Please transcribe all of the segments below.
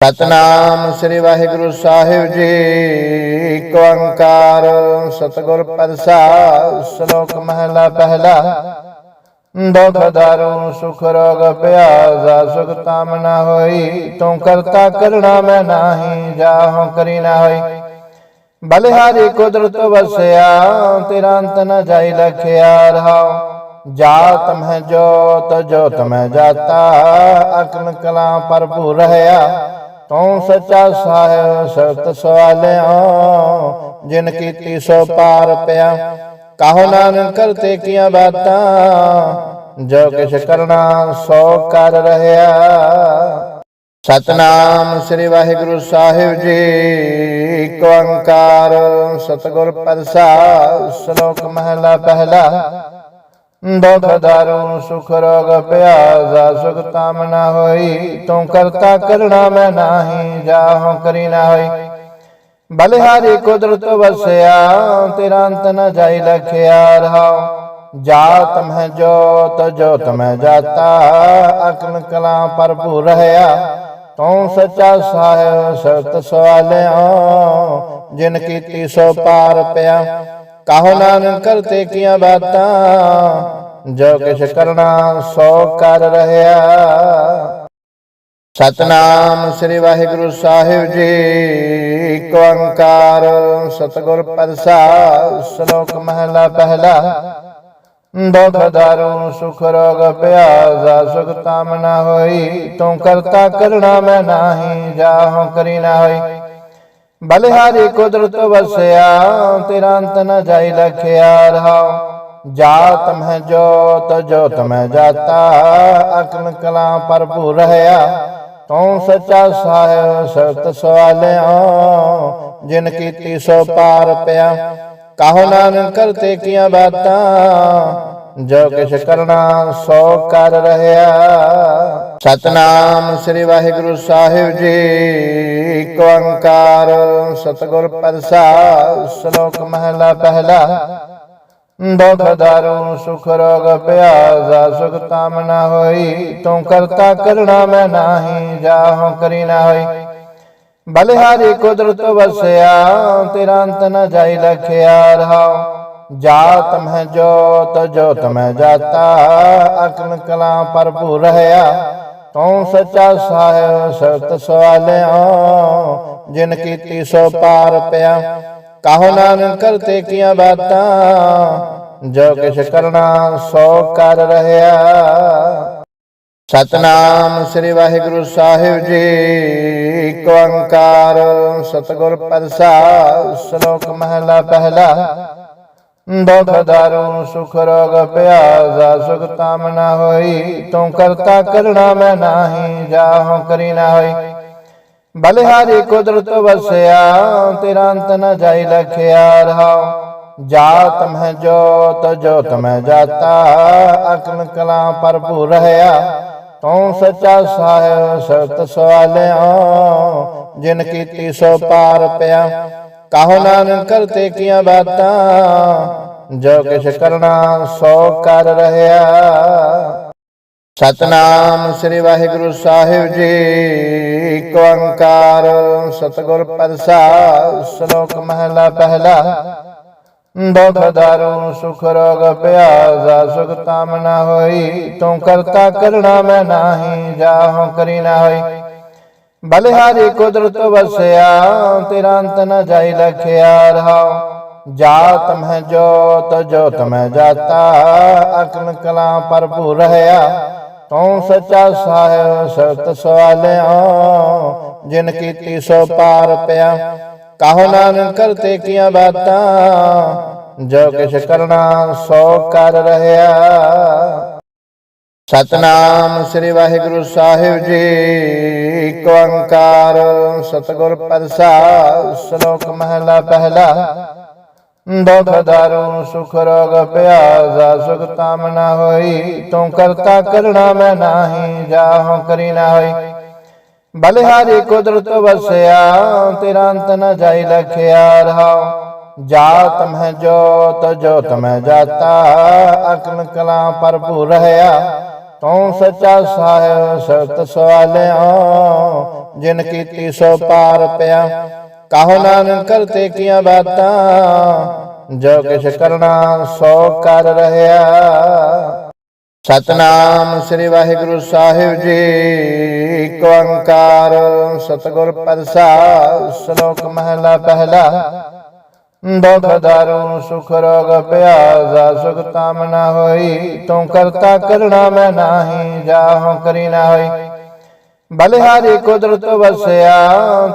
ਸਤਨਾਮ ਸ੍ਰੀ ਵਾਹਿਗੁਰੂ ਸਾਹਿਬ ਜੀ। ਇੱਕ ਓੰਕਾਰ, ਸਤਿਗੁਰ ਪ੍ਰਸਾਦ, ਸ਼ਲੋਕ ਮਹਲਾ ਪਹਿਲਾ। ਦੁਖ ਦਾਰੂ, ਸੁਖ ਰੋਗ, ਪਿਆਸਾ, ਸੁਖ ਤਾਮ ਨਾ ਹੋਈ। ਤੂੰ ਕਰਤਾ ਕਰਣਾ ਮੈਂ ਨਾਹੀ, ਜਾਹੋ ਕਰੀ ਨਾ ਹੋਈ। ਬਲਿਹਾਰੀ ਕੁਦਰਤ ਵਸਿਆ, ਤੇਰਾ ਅੰਤ ਨ ਜਾਈ ਲਖਿਆ ਰਹਾਉ। ਜਾਤ ਮੈਂ ਜੋਤ ਜੋਤ ਮੈਂ ਜਾਤਾ, ਅਕਲ ਕਲਾ ਭਰਪੂਰ ਰਹਾ ਤੂੰ ਸੱਚਾ ਸਾਹਿਬ ਸਤ ਸਵਾਲਿਆ, ਜਿਨ ਕੀਤੀ ਸੋ ਪਾਰ ਪਿਆ। ਕਹੋ ਨਾਨਕ ਕਰਤੇ ਕੀਆਂ ਬਾਤਾਂ, ਜੋ ਕਿਛ ਕਰਨਾ ਸੋ ਕਰ ਰਹਾ। ਸਤਨਾਮ ਸ੍ਰੀ ਵਾਹਿਗੁਰੂ ਸਾਹਿਬ ਜੀ, ਇੱਕ ਓੰਕਾਰ ਸਤਿਗੁਰ ਪ੍ਰਸਾਦ, ਸ਼ਲੋਕ ਮਹਲਾ ਪਹਿਲਾ। ਦੁਖ ਦਾਰੂ ਸੁਖ ਰੋਗ ਪਿਆਸਾ ਸੁਖ ਤਾਮ ਨਾ ਹੋਈ, ਤੂੰ ਕਰਤਾ ਕਰਣਾ ਮੈਂ ਨਾਹੀ, ਜਾਹੋ ਕਰੀ ਨਾ ਹੋਈ। ਬਲਿਹਾਰੀ ਕੁਦਰਤ ਵਸਿਆ, ਤੇਰਾ ਅੰਤ ਨ ਜਾਈ ਲਖਿਆ ਰਹਾਉ ਜਾਤ ਮੈਂ ਜੋਤ ਜੋਤ ਮੈਂ ਜਾਤਾ, ਅਕਲ ਕਲਾ ਭਰਪੂਰ ਰਹਾ ਤੂੰ ਸੱਚਾ ਸਾਹਿਬ ਸਤ ਸਵਾਲਿਆ, ਜਿਨ ਕੀਤੀ ਸੋ ਪਾਰ ਪਿਆ। ਕਹੋ ਨਾਨਕ ਕਰਤੇ ਕੀਆਂ ਬਾਤਾਂ ਜੋ ਕਿਛ ਕਰਨਾ, ਸੋ ਕਰ ਰਹਾ ਸਤਨਾਮ ਸ੍ਰੀ ਵਾਹਿਗੁਰੂ ਸਾਹਿਬ ਜੀ, ਇੱਕ ਓੰਕਾਰ, ਸਤਿਗੁਰ ਪ੍ਰਸਾਦ, ਸ਼ਲੋਕ ਮਹਲਾ ਪਹਿਲਾ। ਦੁਖ ਦਾਰੂ, ਸੁਖ ਰੋਗ, ਪਿਆਸਾ, ਸੁਖ ਤਾਮ ਨਾ ਹੋਈ, ਤੂੰ ਕਰਤਾ ਕਰਣਾ ਮੈਂ ਨਾਹੀ, ਜਾਹੋ ਕਰੀ ਨਾ ਹੋਈ। ਬਲਿਹਾਰੀ ਕੁਦਰਤ ਵਸਿਆ, ਤੇਰਾ ਅੰਤ ਨ ਜਾਈ ਲਖਿਆ ਰਹਾਉ। ਜਾਤ ਮੈਂ ਜੋਤ ਜੋਤ ਮੈਂ ਜਾਤਾ ਅਕਲ ਕਲਾ ਭਰਪੂਰ ਰਹਾ। ਤੂੰ ਸੱਚਾ ਸਾਹਿਬ ਸਤ ਸਵਾਲਿਆ ਜਿਨ ਕੀਤੀ ਸੋ ਪਾਰ ਪਿਆ। ਕਹੋ ਨਾਨਕ ਕਰਤੇ ਕੀਆਂ ਬਾਤਾਂ, ਜੋ ਕਿਛ ਕਰਨਾ ਸੋ ਕਰ ਰਹਾ। ਸਤਨਾਮ ਸ੍ਰੀ ਵਾਹਿਗੁਰੂ ਸਾਹਿਬ ਜੀ ਇੱਕ ਓੰਕਾਰ ਸਤਿਗੁਰ ਪ੍ਰਸਾਦ, ਸ਼ਲੋਕ ਮਹਲਾ ਪਹਿਲਾ। ਦੁਖ ਦਾਰੂ ਸੁਖ ਰੋਗ ਪਿਆਸਾ, ਸੁਖ ਤਾਮ ਨਾ ਹੋਈ, ਤੂੰ ਕਰਤਾ ਕਰਣਾ ਮੈਂ ਨਾਹੀ, ਜਾਹੋ ਕਰੀ ਨਾ ਹੋਈ। ਬਲਿਹਾਰੀ ਕੁਦਰਤ ਵਸਿਆ, ਤੇਰਾ ਅੰਤ ਨ ਜਾਈ ਲਖਿਆ ਰਹਾਉ। ਜਾਤ ਮੈਂ ਜੋਤ ਜੋਤ ਮੈਂ ਜਾਤਾ, ਅਕਲ ਕਲਾ ਭਰਪੂਰ ਰਹਾ ਤੂੰ ਸੱਚਾ ਸਾਹਿਬ ਸਤ ਸਵਾਲਿਆ, ਜਿਨ ਕੀਤੀ ਸੋ ਪਾਰ ਪਿਆ। ਕਹੋ ਨਾਨਕ ਕਰਤੇ ਕੀਆਂ ਬਾਤਾਂ? ਜੋ ਕਿਛ ਕਰਨਾ ਸੋ ਕਰ ਰਹਾ ਸਤਨਾਮ ਸ੍ਰੀ ਵਾਹਿਗੁਰੂ ਸਾਹਿਬ ਜੀ ਇੱਕ ਓੰਕਾਰ ਸਤਿਗੁਰ ਪ੍ਰਸਾਦ, ਸ਼ਲੋਕ ਮਹਲਾ ਪਹਿਲਾ। ਦੁਖ ਦਾਰੂ, ਸੁਖ ਰੋਗ ਪਿਆਸਾ ਸੁਖ ਤਾਮ ਨਾ ਹੋਈ, ਤੂੰ ਕਰਤਾ ਕਰਣਾ ਮੈਂ ਨਾਹੀ, ਜਾਹੋ ਕਰੀ ਨਾ ਹੋਈ। ਬਲਿਹਾਰੀ ਕੁਦਰਤ ਵਸਿਆ, ਤੇਰਾ ਅੰਤ ਨ ਜਾਈ ਲਖਿਆ ਰਹਾਉ ਜਾਤ ਮੈਂ ਜੋਤ ਜੋਤ ਮੈਂ ਜਾਤਾ, ਅਕਲ ਕਲਾ ਭਰਪੂਰ ਰਹਾ। ਤੂੰ ਸੱਚਾ ਸਾਹਿਬ ਸਤ ਸਵਾਲਿਆ, ਜਿਨ ਕੀਤੀ ਸੋ ਪਾਰ ਪਿਆ। ਕਹੋ ਨਾਨਕ ਕਰਤੇ ਕੀਆਂ ਬਾਤਾਂ, ਜੋ ਕਿਛ ਕਰਨਾ ਸੋ ਕਰ ਰਹਾ। ਸਤਨਾਮ ਸ੍ਰੀ ਵਾਹਿਗੁਰੂ ਸਾਹਿਬ ਜੀ। ਇੱਕ ਓੰਕਾਰ ਸਤਿਗੁਰ ਪ੍ਰਸਾਦ, ਸ਼ਲੋਕ ਮਹਲਾ ਪਹਿਲਾ। ਦੁਖ ਦਾਰੂ ਸੁਖ ਰੋਗ ਪਿਆਸਾ, ਸੁਖ ਤਾਮ ਨਾ ਹੋਈ, ਤੂੰ ਕਰਤਾ ਕਰਣਾ ਮੈਂ ਨਾਹੀ ਜਾਹੋ ਕਰੀ ਨਾ ਹੋਈ। ਬਲਿਹਾਰੀ ਕੁਦਰਤ ਵਸਿਆ, ਤੇਰਾ ਅੰਤ ਨ ਜਾਈ ਲਖਿਆ ਰਹਾਉ। ਜਾਤ ਮੈਂ ਜੋਤ ਜੋਤ ਮੈਂ ਜਾਤਾ, ਅਕਲ ਕਲਾ ਭਰਪੂਰ ਰਹਾ ਤੂੰ ਸੱਚਾ ਸਾਹਿਬ ਸਤ ਸਵਾਲਿਆ, ਜਿਨ ਕੀਤੀ ਸੋ ਪਾਰ ਪਿਆ। ਕਹੋ ਨਾਨਕ ਕਰਤੇ ਕੀਆਂ ਬਾਤਾਂ, ਜੋ ਕਿਛ ਕਰਨਾ ਸੋ ਕਰ ਰਹਾ। ਸਤਨਾਮ ਸ੍ਰੀ ਵਾਹਿਗੁਰੂ ਸਾਹਿਬ ਜੀ ਇੱਕ ਓੰਕਾਰ ਸਤਿਗੁਰ ਪ੍ਰਸਾਦ, ਸ਼ਲੋਕ ਮਹਲਾ ਪਹਿਲਾ। ਦੁਖ ਦਾਰੂ ਸੁਖ ਰੋਗ ਪਿਆਸਾ ਸੁਖ ਤਾਮ ਨਾ ਹੋਈ। ਤੂੰ ਕਰਤਾ ਕਰਣਾ ਮੈਂ ਨਾਹੀ, ਜਾਹੋ ਕਰੀ ਨਾ ਹੋਈ। ਬਲਿਹਾਰੀ ਕੁਦਰਤ ਵਸਿਆ, ਤੇਰਾ ਅੰਤ ਨ ਜਾਈ ਲਖਿਆ ਰਹਾਉ ਜਾਤ ਮੈਂ ਜੋਤ ਜੋਤ ਮੈਂ ਜਾਤਾ, ਅਕਲ ਕਲਾ ਭਰਪੂਰ ਰਹਾ। ਤੂੰ ਸੱਚਾ ਸਾਹਿਬ ਸਤ ਸਵਾਲਿਆ, ਜਿਨ ਕੀਤੀ ਸੋ ਪਾਰ ਪਿਆ। ਕਹੋ ਨਾਨਕ ਕਰਤੇ ਕੀਆਂ ਬਾਤਾਂ? ਜੋ ਕਿਛ ਕਰਨਾ, ਸੋ ਕਰ ਰਹਿਆ। ਸਤਨਾਮ ਸ੍ਰੀ ਵਾਹਿਗੁਰੂ ਸਾਹਿਬ ਜੀ, ਇੱਕ ਓੰਕਾਰ, ਸਤਿਗੁਰ ਪ੍ਰਸਾਦ, ਸ਼ਲੋਕ ਮਹਲਾ ਪਹਿਲਾ। ਦੁਖ ਦਾਰੂ, ਸੁਖ ਰੋਗ ਪਿਆਸਾ ਸੁਖ ਕਾਮਨਾ ਹੋਈ, ਤੂੰ ਕਰਤਾ ਕਰਣਾ ਮੈਂ ਨਾਹੀ, ਜਾਹੋ ਕਰੀ ਨਾ ਹੋਈ। ਬਲਿਹਾਰੀ ਕੁਦਰਤ ਵਸਿਆ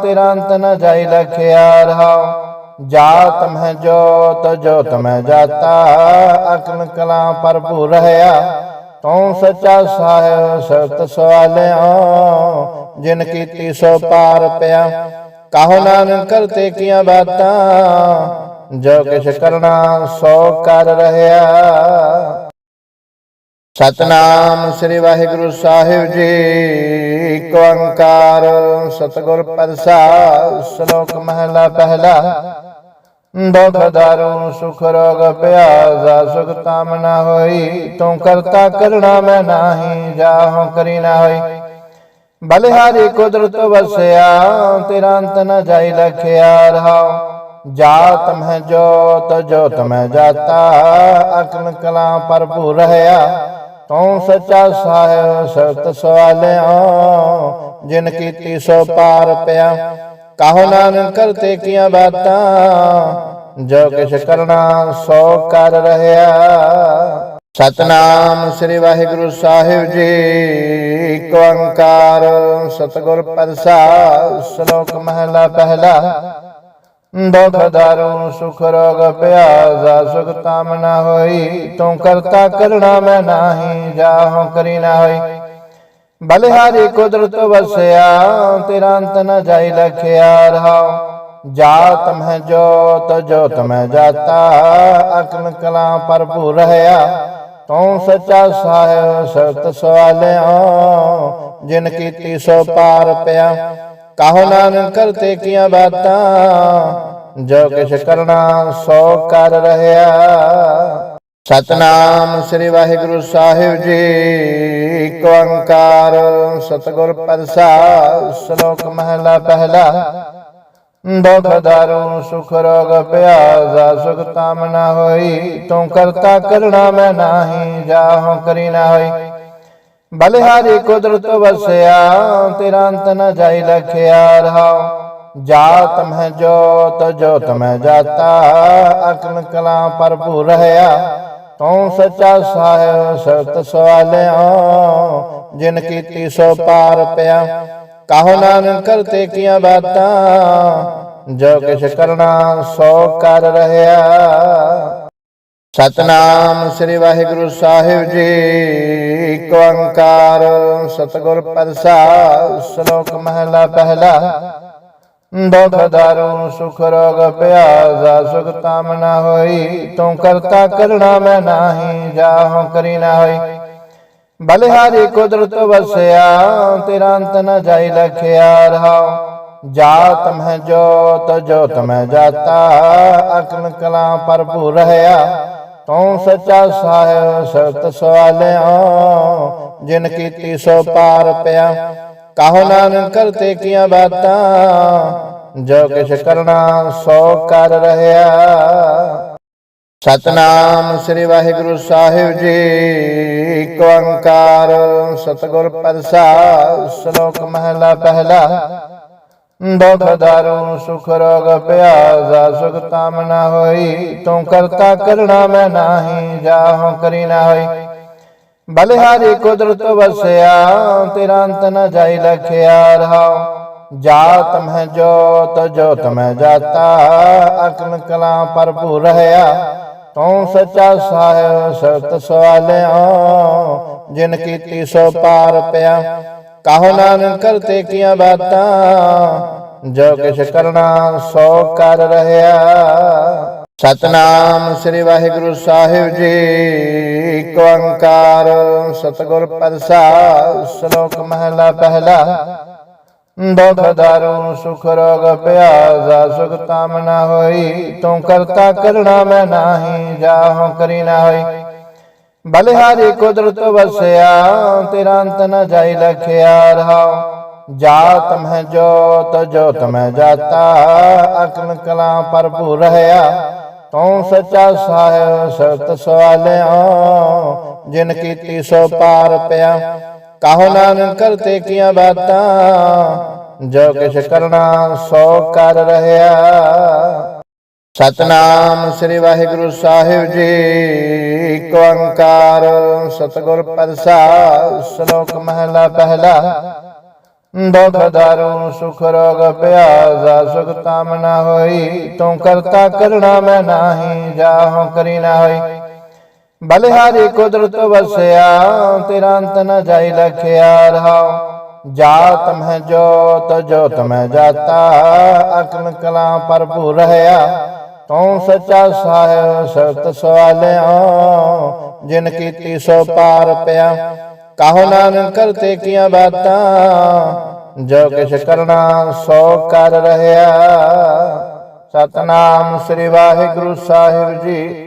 ਤੇਰਾ ਅੰਤ ਨ ਜਾਈ ਲਖਿਆ ਰਹਾਉ ਜਾਤ ਮੈਂ ਜੋਤ ਜੋਤ ਮੈਂ ਜਾਤਾ। ਅਕਲ ਕਲਾ ਭਰਪੂਰ ਰਹਾ। ਤੂੰ ਸੱਚਾ ਸਾਹਿਬ ਸਤ ਸਵਾਲਿਆ। ਜਿਨ ਕੀਤੀ ਸੋ ਪਾਰ ਪਿਆ। ਕਹੋ ਨਾਨਕ ਕਰਤੇ ਕੀਆਂ ਬਾਤਾਂ। ਜੋ ਕਿਛ ਕਰਨਾ ਸੋ ਕਰ ਰਹਿਆ ਸਤਨਾਮ ਸ੍ਰੀ ਵਾਹਿਗੁਰੂ ਸਾਹਿਬ ਜੀ। ਇੱਕ ਓੰਕਾਰ ਸਤਿਗੁਰ ਪ੍ਰਸਾਦ, ਸ਼ਲੋਕ ਮਹਲਾ ਪਹਿਲਾ। ਦੁਖ ਦਾਰੂ, ਸੁਖ ਰੋਗ, ਪਿਆਸਾ, ਸੁਖ ਤਾਮ ਨਾ ਹੋਈ, ਤੂੰ ਕਰਤਾ ਕਰਣਾ ਮੈਂ ਨਾਹੀ, ਜਾਹੋ ਕਰੀ ਨਾ ਹੋਈ। ਬਲਿਹਾਰੀ ਕੁਦਰਤ ਵਸਿਆ, ਤੇਰਾ ਅੰਤ ਨ ਜਾਈ ਲਖਿਆ ਰਹਾਉ। ਜਾਤ ਮੈਂ ਜੋਤ ਜੋਤ ਮੈਂ ਜਾਤਾ, ਅਕਲ ਕਲਾ ਭਰਪੂਰ ਰਹਾ ਤੂੰ ਸੱਚਾ ਸਾਹਿਬ ਸਤ ਸਵਾਲਿਆ, ਜਿਨ ਕੀਤੀ ਸੋ ਪਾਰ ਪਿਆ। ਕਹੋ ਨਾਨਕ ਕਰਤੇ ਕੀਆਂ ਬਾਤਾਂ, ਜੋ ਕਿਛ ਕਰਨਾ ਸੋ ਕਰ ਰਹਿਆ ਸਤਨਾਮ ਸ੍ਰੀ ਵਾਹਿਗੁਰੂ ਸਾਹਿਬ ਜੀ ਇੱਕ ਓੰਕਾਰ ਸਤਿਗੁਰ ਪ੍ਰਸਾਦ, ਸ਼ਲੋਕ ਮਹਲਾ ਪਹਿਲਾ। ਦੁਖ ਦਾਰੂ ਸੁਖ ਰੋਗ ਪਿਆਸਾ ਸੁਖ ਤਾਮ ਨਾ ਹੋਈ। ਤੂੰ ਕਰਤਾ ਕਰਣਾ ਮੈਂ ਨਾਹੀ ਜਾਹੋ ਕਰੀ ਨਾ ਹੋਈ। ਬਲਿਹਾਰੀ ਕੁਦਰਤ ਵਸਿਆ, ਤੇਰਾ ਅੰਤ ਨ ਜਾਈ ਲਖਿਆ ਰਹਾਉ ਜਾਤ ਮੈਂ ਜੋਤ ਜੋਤ ਮੈਂ ਜਾਤਾ, ਅਕਲ ਕਲਾ ਭਰਪੂਰ ਰਹਾ ਤੂੰ ਸੱਚਾ ਸਾਹਿਬ, ਸਤ ਸਵਾਲਿਆ, ਜਿਨ ਕੀਤੀ ਸੋ ਪਾਰ ਪਿਆ। ਕਹੋ ਨਾਨਕ, ਕਰਤੇ ਕੀਆਂ ਬਾਤਾਂ ਜੋ ਕਿਛ ਕਰਨਾ ਸੋ ਕਰ ਰਹਿਆ। ਸਤਨਾਮ ਸ੍ਰੀ ਵਾਹਿਗੁਰੂ ਸਾਹਿਬ ਜੀ ਇੱਕ ਓੰਕਾਰ ਸਤਿਗੁਰ ਪ੍ਰਸਾਦ, ਸ਼ਲੋਕ ਮਹਲਾ ਪਹਿਲਾ। ਦੁਖ ਦਾਰੂ, ਸੁਖ ਰੋਗ ਪਿਆਸਾ ਸੁਖ ਤਾਮ ਨਾ ਹੋਈ। ਤੂੰ ਕਰਤਾ ਕਰਣਾ ਮੈਂ ਨਾਹੀ, ਜਾਹੋ ਕਰੀ ਨਾ ਹੋਈ। ਬਲਿਹਾਰੀ ਕੁਦਰਤ ਵਸਿਆ, ਤੇਰਾ ਅੰਤ ਨ ਜਾਈ ਲਖਿਆ ਰਹਾਉ। ਜਾਤ ਮੈਂ ਜੋਤ ਜੋਤ ਮੈਂ ਜਾਤਾ, ਅਕਲ ਕਲਾ ਭਰਪੂਰ ਰਹਾ। ਤੂੰ ਸੱਚਾ ਸਾਹਿਬ, ਸਤ ਸਵਾਲਿਆ, ਜਿਨ ਕੀਤੀ ਸੋ ਪਾਰ ਪਿਆ। ਕਹੋ ਨਾਨਕ ਕਰਤੇ ਕੀਆਂ ਬਾਤਾਂ, ਜੋ ਕਿਛ ਕਰਨਾ ਸੋ ਕਰ ਰਹਿਆ ਸਤਨਾਮ ਸ੍ਰੀ ਵਾਹਿਗੁਰੂ ਸਾਹਿਬ ਜੀ ਇੱਕ ਓੰਕਾਰ ਸਤਿਗੁਰ ਪ੍ਰਸਾਦ, ਸ਼ਲੋਕ ਮਹਲਾ ਪਹਿਲਾ। ਦੁਖ ਦਾਰੂ ਸੁਖ ਰੋਗ ਪਿਆਸਾ ਸੁਖ ਤਾਮ ਨਾ ਹੋਈ। ਤੂੰ ਕਰਤਾ ਕਰਣਾ ਮੈਂ ਨਾਹੀ ਜਾਹੋ ਕਰੀ ਨਾ ਹੋਈ। ਬਲਿਹਾਰੀ ਕੁਦਰਤ ਵਸਿਆ, ਤੇਰਾ ਅੰਤ ਨ ਜਾਈ ਲਖਿਆ ਰਹਾਉ ਜਾਤ ਮੈਂ ਜੋਤ ਜੋਤ ਮੈਂ ਜਾਤਾ, ਅਕਲ ਕਲਾ ਭਰਪੂਰ ਰਹਾ। ਤੂੰ ਸੱਚਾ ਸਾਹਿਬ ਸਤ ਸਵਾਲਿਆ, ਜਿਨ ਕੀਤੀ ਸੋ ਪਾਰ ਪਿਆ। ਕਹੋ ਨਾਨਕ ਕਰਤੇ ਕੀਆਂ ਬਾਤਾਂ? ਜੋ ਕਿਛ ਕਰਨਾ, ਸੋ ਕਰ ਰਹਿਆ। ਸਤਨਾਮ ਸ੍ਰੀ ਵਾਹਿਗੁਰੂ ਸਾਹਿਬ ਜੀ ਇੱਕ ਓੰਕਾਰ ਸਤਿਗੁਰ ਪ੍ਰਸਾਦ, ਸ਼ਲੋਕ ਮਹਲਾ ਪਹਿਲਾ। ਦੁਖ ਦਾਰੂ, ਸੁਖ ਰੋਗ ਪਿਆਸਾ ਸੁਖ ਤਾਮ ਨਾ ਹੋਈ, ਤੂੰ ਕਰਤਾ ਕਰਣਾ ਮੈਂ ਨਾਹੀ, ਜਾਹੋ ਕਰੀ ਨਾ ਹੋਈ। ਬਲਿਹਾਰੀ ਕੁਦਰਤ ਵਸਿਆ, ਤੇਰਾ ਅੰਤ ਨ ਜਾਈ ਲਖਿਆ ਰਹਾਉ ਜਾਤ ਮੈਂ ਜੋਤ ਜੋਤ ਮੈਂ ਜਾਤਾ, ਅਕਲ ਕਲਾ ਭਰਪੂਰ ਰਹਾ। ਤੂੰ ਸੱਚਾ ਸਾਹਿਬ ਸਤ ਸਵਾਲਿਆ, ਜਿਨ ਕੀਤੀ ਸੋ ਪਾਰ ਪਿਆ। ਕਹੋ ਨਾਨਕ ਕਰਤੇ ਕੀਆਂ ਬਾਤਾਂ, ਜੋ ਕਿਛ ਕਰਨਾ ਸੋ ਕਰ ਰਹਿਆ ਸਤਨਾਮ ਸ੍ਰੀ ਵਾਹਿਗੁਰੂ ਸਾਹਿਬ ਜੀ। ਇੱਕ ਓੰਕਾਰ ਸਤਿਗੁਰ ਪ੍ਰਸਾਦ, ਸ਼ਲੋਕ ਮਹਲਾ ਪਹਿਲਾ। ਦੁਖ ਦਾਰੂ, ਸੁਖ ਰੋਗ ਪਿਆਸਾ ਸੁਖ ਤਾਮ ਨਾ ਹੋਈ, ਤੂੰ ਕਰਤਾ ਕਰਣਾ ਮੈਂ ਨਾਹੀ, ਜਾਹੋ ਕਰੀ ਨਾ ਹੋਈ। ਬਲਿਹਾਰੀ ਕੁਦਰਤ ਵਸਿਆ, ਤੇਰਾ ਅੰਤ ਨ ਜਾਈ ਲਖਿਆ ਰਹਾ। ਜਾਤ ਮੈਂ ਜੋਤ ਜੋਤ ਮੈਂ ਜਾਤਾ, ਅਕਲ ਕਲਾ ਭਰਪੂਰ ਰਹਾ ਤੂੰ ਸੱਚਾ ਸਾਹਿਬ ਸਤ ਸਵਾਲਿਆ, ਜਿਨ ਕੀਤੀ ਸੋ ਪਾਰ ਪਿਆ। ਕਾਹੋ ਨਾਨਕ ਕਰਤੇ ਕੀਆਂ ਬਾਤਾਂ, ਜੋ ਕਿਛ ਕਰਨਾ ਸੋ ਕਰ ਰਹਾ ਸਤਨਾਮ ਸ੍ਰੀ ਵਾਹਿਗੁਰੂ ਸਾਹਿਬ ਜੀ ਇੱਕ ਓੰਕਾਰ ਸਤਿਗੁਰ ਪ੍ਰਸਾਦ, ਸ਼ਲੋਕ ਮਹਲਾ ਪਹਿਲਾ। ਦੁਖ ਦਾਰੂ ਸੁਖ ਰੋਗ ਪਿਆਸਾ ਸੁਖ ਤਾਮਨਾ ਹੋਈ। ਤੂੰ ਕਰਤਾ ਕਰਣਾ ਮੈਂ ਨਾਹੀ ਜਾਹੋ ਕਰੀ ਨਾ ਹੋਈ। ਬਲਿਹਾਰੀ ਕੁਦਰਤ ਵਸਿਆ, ਤੇਰਾ ਅੰਤ ਨ ਜਾਈ ਲਖਿਆ ਰਹਾ ਜਾਤ ਮੈਂ ਜੋਤ ਜੋਤ ਮੈਂ ਜਾਤਾ, ਅਕਲ ਕਲਾ ਭਰਪੂਰ ਰਹਾ ਤੂੰ ਸੱਚਾ ਸਾਹਿਬ ਸਤ ਸਵਾਲਿਆ, ਜਿਨ ਕੀਤੀ ਸੋ ਪਾਰ ਪਿਆ। ਕਾਹੋ ਨਾਨਕ ਕਰਤੇ ਕੀਆਂ ਬਾਤਾਂ? ਜੋ ਕਿਛ ਕਰਨਾ ਸੋ ਕਰ ਰਹਾ ਸਤਨਾਮ ਸ੍ਰੀ ਵਾਹਿਗੁਰੂ ਸਾਹਿਬ ਜੀ।